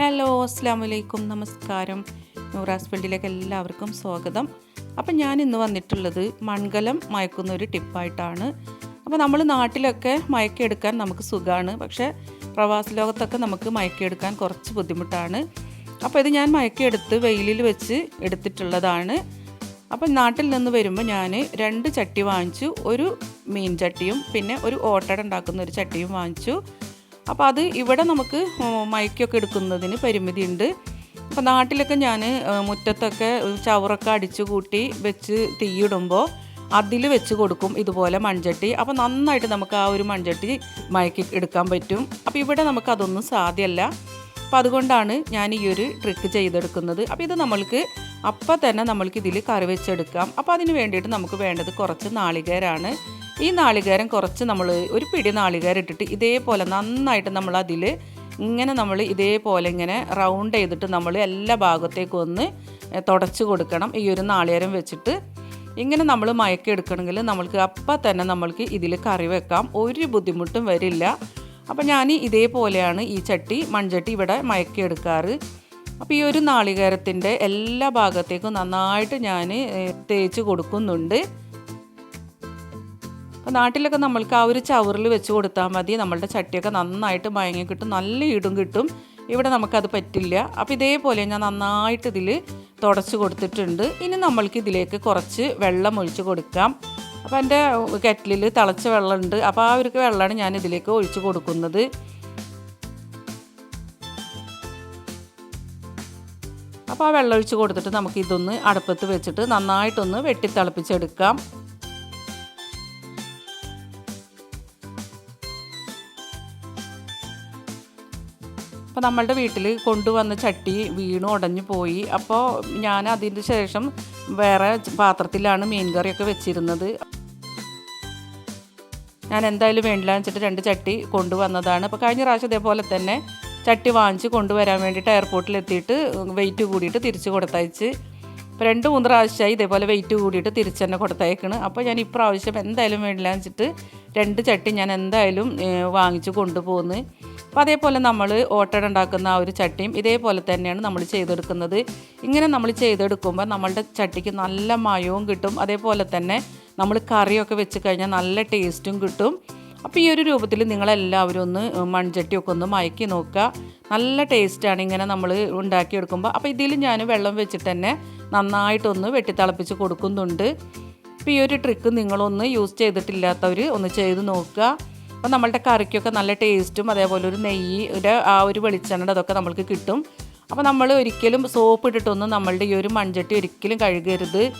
Hello അസ്സാം വലൈക്കും നമസ്കാരം. നൂറാസ് ഫീൽഡിലേക്ക് എല്ലാവർക്കും സ്വാഗതം. അപ്പം ഞാൻ ഇന്ന് വന്നിട്ടുള്ളത് മൺകലം മയക്കുന്ന ഒരു ടിപ്പായിട്ടാണ്. അപ്പോൾ നമ്മൾ നാട്ടിലൊക്കെ മയക്കിയെടുക്കാൻ നമുക്ക് സുഖമാണ് പക്ഷേ പ്രവാസ ലോകത്തൊക്കെ നമുക്ക് മയക്കിയെടുക്കാൻ കുറച്ച് ബുദ്ധിമുട്ടാണ്. അപ്പോൾ ഇത് ഞാൻ മയക്കിയെടുത്ത് വെയിലിൽ വെച്ച് എടുത്തിട്ടുള്ളതാണ്. അപ്പം നാട്ടിൽ നിന്ന് വരുമ്പോൾ ഞാൻ രണ്ട് ചട്ടി വാങ്ങിച്ചു. ഒരു മീൻ ചട്ടിയും പിന്നെ ഒരു ഓട്ടട ഉണ്ടാക്കുന്ന ഒരു ചട്ടിയും വാങ്ങിച്ചു. അപ്പോൾ അത് ഇവിടെ നമുക്ക് മയക്കൊക്കെ എടുക്കുന്നതിന് പരിമിതിയുണ്ട്. അപ്പോൾ നാട്ടിലൊക്കെ ഞാൻ മുറ്റത്തൊക്കെ ചവറൊക്കെ അടിച്ചു കൂട്ടി വെച്ച് തീയിടുമ്പോൾ അതിൽ വെച്ച് കൊടുക്കും ഇതുപോലെ മൺചട്ടി. അപ്പോൾ നന്നായിട്ട് നമുക്ക് ആ ഒരു മൺചട്ടി മയക്കി എടുക്കാൻ പറ്റും. അപ്പോൾ ഇവിടെ നമുക്ക് അതൊന്നും സാധ്യമല്ല. അപ്പോൾ അതുകൊണ്ടാണ് ഞാൻ ഈ ഒരു ട്രിക്ക് ചെയ്തെടുക്കുന്നത്. അപ്പോൾ ഇത് നമ്മൾക്ക് അപ്പം തന്നെ നമ്മൾക്ക് ഇതിൽ കറി വെച്ചെടുക്കാം. അപ്പോൾ അതിന് വേണ്ടിയിട്ട് നമുക്ക് വേണ്ടത് കുറച്ച് നാളികേരാണ്. ഈ നാളികേരം കുറച്ച് നമ്മൾ ഒരു പിടി നാളികേരം ഇട്ടിട്ട് ഇതേപോലെ നന്നായിട്ട് നമ്മൾ അതിൽ ഇങ്ങനെ നമ്മൾ ഇതേപോലെ ഇങ്ങനെ റൗണ്ട് ചെയ്തിട്ട് നമ്മൾ എല്ലാ ഭാഗത്തേക്കും ഒന്ന് തുടച്ച് കൊടുക്കണം. ഈ ഒരു നാളികേരം വെച്ചിട്ട് ഇങ്ങനെ നമ്മൾ മയക്കി എടുക്കണമെങ്കിൽ നമ്മൾക്ക് അപ്പം തന്നെ നമ്മൾക്ക് ഇതിൽ കറി വെക്കാം. ഒരു ബുദ്ധിമുട്ടും വരില്ല. അപ്പം ഞാൻ ഇതേപോലെയാണ് ഈ ചട്ടി മൺചട്ടി ഇവിടെ മയക്കി എടുക്കാറ് അപ്പോൾ ഈ ഒരു നാളികേരത്തിന്റെ എല്ലാ ഭാഗത്തേക്കും നന്നായിട്ട് ഞാൻ തേച്ച് കൊടുക്കുന്നുണ്ട്. അപ്പോൾ നാട്ടിലൊക്കെ നമ്മൾക്ക് ആ ഒരു ചവറിൽ വെച്ച് കൊടുത്താൽ മതി. നമ്മളുടെ ചട്ടിയൊക്കെ നന്നായിട്ട് മയങ്ങി കിട്ടും. നല്ല ഇടും കിട്ടും. ഇവിടെ നമുക്കത് പറ്റില്ല. അപ്പോൾ ഇതേപോലെ ഞാൻ നന്നായിട്ട് ഇതിൽ തുടച്ച് കൊടുത്തിട്ടുണ്ട്. ഇനി നമ്മൾക്ക് ഇതിലേക്ക് കുറച്ച് വെള്ളം ഒഴിച്ച് കൊടുക്കാം. അപ്പോൾ എന്റെ കെറ്റിലിൽ തിളച്ച വെള്ളമുണ്ട്. അപ്പോൾ ആ ഒരു വെള്ളമാണ് ഞാൻ ഇതിലേക്ക് ഒഴിച്ച് കൊടുക്കുന്നത്. അപ്പോൾ ആ വെള്ളം ഒഴിച്ച് കൊടുത്തിട്ട് നമുക്ക് ഇതൊന്ന് അടുപ്പത്ത് വെച്ചിട്ട് നന്നായിട്ടൊന്ന് വെട്ടി അപ്പോൾ നമ്മളുടെ വീട്ടിൽ കൊണ്ടുവന്ന ചട്ടി വീണു ഉടഞ്ഞു പോയി. അപ്പോൾ ഞാൻ അതിന് ശേഷം വേറെ പാത്രത്തിലാണ് മീൻ കറിയൊക്കെ വെച്ചിരുന്നത്. ഞാൻ എന്തായാലും വേണ്ടില്ല വെച്ചിട്ട് രണ്ട് ചട്ടി കൊണ്ടുവന്നതാണ്. അപ്പോൾ കഴിഞ്ഞ പ്രാവശ്യം ഇതേപോലെ തന്നെ ചട്ടി വാങ്ങിച്ച് കൊണ്ടുവരാൻ വേണ്ടിയിട്ട് എയർപോർട്ടിൽ എത്തിയിട്ട് വെയിറ്റ് കൂടിയിട്ട് തിരിച്ചു കൊടുത്തയച്ച്. അപ്പോൾ രണ്ട് മൂന്ന് പ്രാവശ്യമായി ഇതേപോലെ വെയിറ്റ് കൂടിയിട്ട് തിരിച്ച് തന്നെ കൊടുത്തയക്കണ്. അപ്പോൾ ഞാൻ ഇപ്രാവശ്യം എന്തായാലും വേണ്ടില്ല വെച്ചിട്ട് രണ്ട് ചട്ടി ഞാൻ എന്തായാലും വാങ്ങിച്ച് കൊണ്ടുപോകുന്നു അപ്പോൾ അതേപോലെ നമ്മൾ ഓട്ടട ഉണ്ടാക്കുന്ന ആ ഒരു ചട്ടിയും ഇതേപോലെ തന്നെയാണ് നമ്മൾ ചെയ്തെടുക്കുന്നത്. ഇങ്ങനെ നമ്മൾ ചെയ്തെടുക്കുമ്പോൾ നമ്മളുടെ ചട്ടിക്ക് നല്ല മയവും കിട്ടും. അതേപോലെ തന്നെ നമ്മൾ കറിയൊക്കെ വെച്ച് കഴിഞ്ഞാൽ നല്ല ടേസ്റ്റും കിട്ടും. അപ്പോൾ ഈ ഒരു രൂപത്തിൽ നിങ്ങളെല്ലാവരും ഒന്ന് മൺചട്ടിയൊക്കെ ഒന്ന് മയക്കി നോക്കുക. നല്ല ടേസ്റ്റാണ് ഇങ്ങനെ നമ്മൾ ഉണ്ടാക്കിയെടുക്കുമ്പോൾ അപ്പോൾ ഇതിൽ ഞാൻ വെള്ളം വെച്ചിട്ട് തന്നെ നന്നായിട്ടൊന്ന് വെട്ടിത്തിളപ്പിച്ച് കൊടുക്കുന്നുണ്ട്. അപ്പോൾ ഈ ഒരു ട്രിക്ക് നിങ്ങളൊന്ന് യൂസ് ചെയ്തിട്ടില്ലാത്തവർ ഒന്ന് ചെയ്ത് നോക്കുക. അപ്പോൾ നമ്മളുടെ കറിക്കൊക്കെ നല്ല ടേസ്റ്റും അതേപോലെ ഒരു നെയ്യുടെ ആ ഒരു വെളിച്ചെണ്ണ അതൊക്കെ നമ്മൾക്ക് കിട്ടും. അപ്പോൾ നമ്മൾ ഒരിക്കലും സോപ്പ് ഇട്ടിട്ടൊന്നും നമ്മളുടെ ഈ ഒരു മൺചട്ടി ഒരിക്കലും കഴുകരുത്.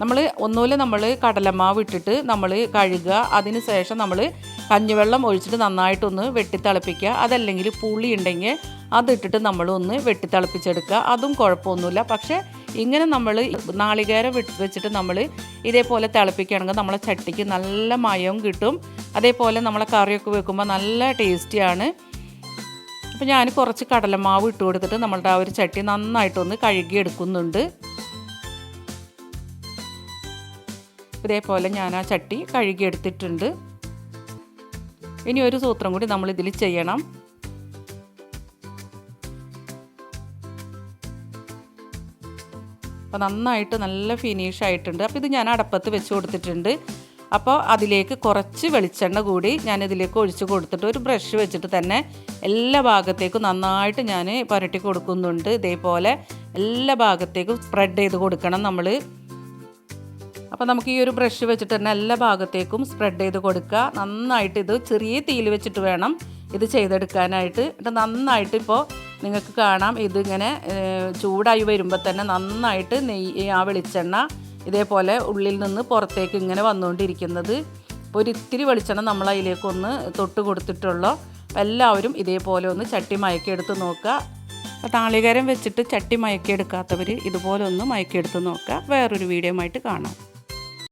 നമ്മൾ ഒന്നുമില്ല നമ്മൾ കടലമാവ് ഇട്ടിട്ട് നമ്മൾ കഴുകുക. അതിന് ശേഷം നമ്മൾ കഞ്ഞിവെള്ളം ഒഴിച്ചിട്ട് നന്നായിട്ടൊന്ന് വെട്ടിത്തിളപ്പിക്കുക. അതല്ലെങ്കിൽ പുളി ഉണ്ടെങ്കിൽ അതിട്ടിട്ട് നമ്മളൊന്ന് വെട്ടിത്തിളപ്പിച്ചെടുക്കുക. അതും കുഴപ്പമൊന്നുമില്ല. പക്ഷേ ഇങ്ങനെ നമ്മൾ നാളികേരം വെച്ചിട്ട് നമ്മൾ ഇതേപോലെ തിളപ്പിക്കുകയാണെങ്കിൽ നമ്മളെ ചട്ടിക്ക് നല്ല മയവും കിട്ടും. അതേപോലെ നമ്മളെ കറിയൊക്കെ വെക്കുമ്പോൾ നല്ല ടേസ്റ്റിയാണ് അപ്പോൾ ഞാൻ കുറച്ച് കടലമാവ് ഇട്ട് കൊടുത്തിട്ട് നമ്മളുടെ ആ ഒരു ചട്ടി നന്നായിട്ടൊന്ന് കഴുകി എടുക്കുന്നുണ്ട് ഇതേപോലെ ഞാൻ ആ ചട്ടി കഴുകിയെടുത്തിട്ടുണ്ട്. ഇനി ഒരു സൂത്രം കൂടി നമ്മൾ ഇതിൽ ചെയ്യണം. അപ്പോൾ നന്നായിട്ട് നല്ല ഫിനിഷ് ആയിട്ടുണ്ട്. അപ്പോൾ ഇത് ഞാൻ അടപ്പത്ത് വെച്ച് കൊടുത്തിട്ടുണ്ട്. അപ്പോൾ അതിലേക്ക് കുറച്ച് വെളിച്ചെണ്ണ കൂടി ഞാൻ ഇതിലേക്ക് ഒഴിച്ച് കൊടുത്തിട്ട് ഒരു ബ്രഷ് വെച്ചിട്ട് തന്നെ എല്ലാ ഭാഗത്തേക്കും നന്നായിട്ട് ഞാൻ പുരട്ടി കൊടുക്കുന്നുണ്ട്. ഇതേപോലെ എല്ലാ ഭാഗത്തേക്കും സ്പ്രെഡ് ചെയ്ത് കൊടുക്കണം നമ്മൾ. അപ്പോൾ നമുക്ക് ഈ ഒരു ബ്രഷ് വെച്ചിട്ട് തന്നെ എല്ലാ ഭാഗത്തേക്കും സ്പ്രെഡ് ചെയ്ത് കൊടുക്കുക. നന്നായിട്ട് ഇത് ചെറിയ തീയിൽ വെച്ചിട്ട് വേണം ഇത് ചെയ്തെടുക്കാനായിട്ട്. എന്നിട്ട് നന്നായിട്ട് ഇപ്പോൾ നിങ്ങൾക്ക് കാണാം. ഇതിങ്ങനെ ചൂടായി വരുമ്പോൾ തന്നെ നന്നായിട്ട് നെയ്യ് ആ വെളിച്ചെണ്ണ ഇതേപോലെ ഉള്ളിൽ നിന്ന് പുറത്തേക്ക് ഇങ്ങനെ വന്നുകൊണ്ടിരിക്കുന്നത്. ഇപ്പോൾ ഒരു ഇത്തിരി വെളിച്ചെണ്ണ നമ്മൾ അതിലേക്കൊന്ന് തൊട്ട് കൊടുത്തിട്ടുള്ളൂ. എല്ലാവരും ഇതേപോലെ ഒന്ന് ചട്ടി മയക്കിയെടുത്ത് നോക്കുക. അപ്പോൾ താളികരം വെച്ചിട്ട് ചട്ടി മയക്കിയെടുക്കാത്തവർ ഇതുപോലെ ഒന്ന് മയക്കിയെടുത്ത് നോക്കുക. വേറൊരു വീഡിയോ ആയിട്ട് കാണാം.